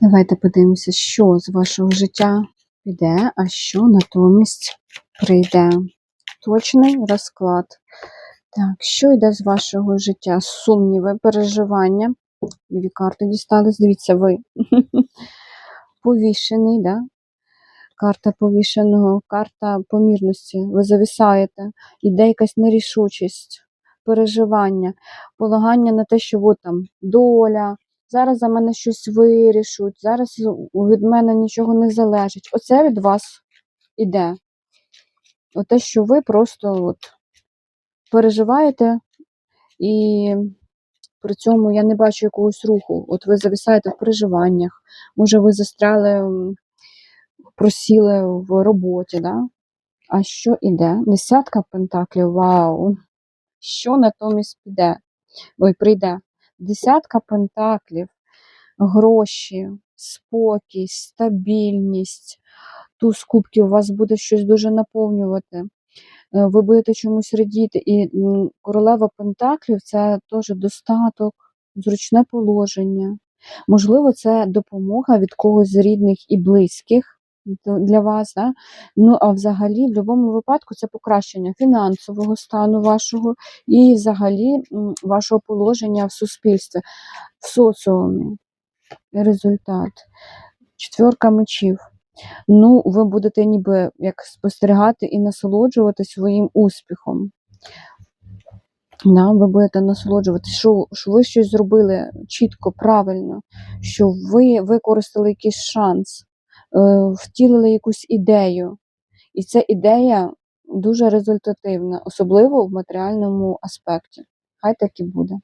Давайте подивимося, що з вашого життя піде, а що натомість прийде. Точний розклад. Так, що йде з вашого життя? Сумніви, переживання. Дві карти дістались. Дивіться, ви повішений, да? карта повішеного, карта помірності. Ви завісаєте, іде якась нерішучість, переживання, полагання на те, що от там доля, зараз за мене щось вирішуть, зараз від мене нічого не залежить. Оце від вас іде. Оте, що ви просто от переживаєте, і при цьому я не бачу якогось руху. От ви зависаєте в переживаннях, може, ви застряли, просіли в роботі, да? А що іде? Десятка пентаклів, вау! Що натомість піде? Ой, прийде? Десятка пентаклів, гроші, спокій, стабільність. Туз кубків у вас буде щось дуже наповнювати. Е, Ви будете чомусь радіти. І королева пентаклів це теж достаток, зручне положення. Можливо, це допомога від когось з рідних і близьких для вас. Да? Ну, а взагалі, в будь-якому випадку, це покращення фінансового стану вашого і взагалі вашого положення в суспільстві, в соціумі. Результат. Четверка мечів. Ну, ви будете ніби як спостерігати і насолоджуватись своїм успіхом. Да, ви будете насолоджуватись, що, що ви щось зробили чітко, правильно, що ви використали якийсь шанс, втілили якусь ідею. І ця ідея дуже результативна, особливо в матеріальному аспекті. Хай так і буде.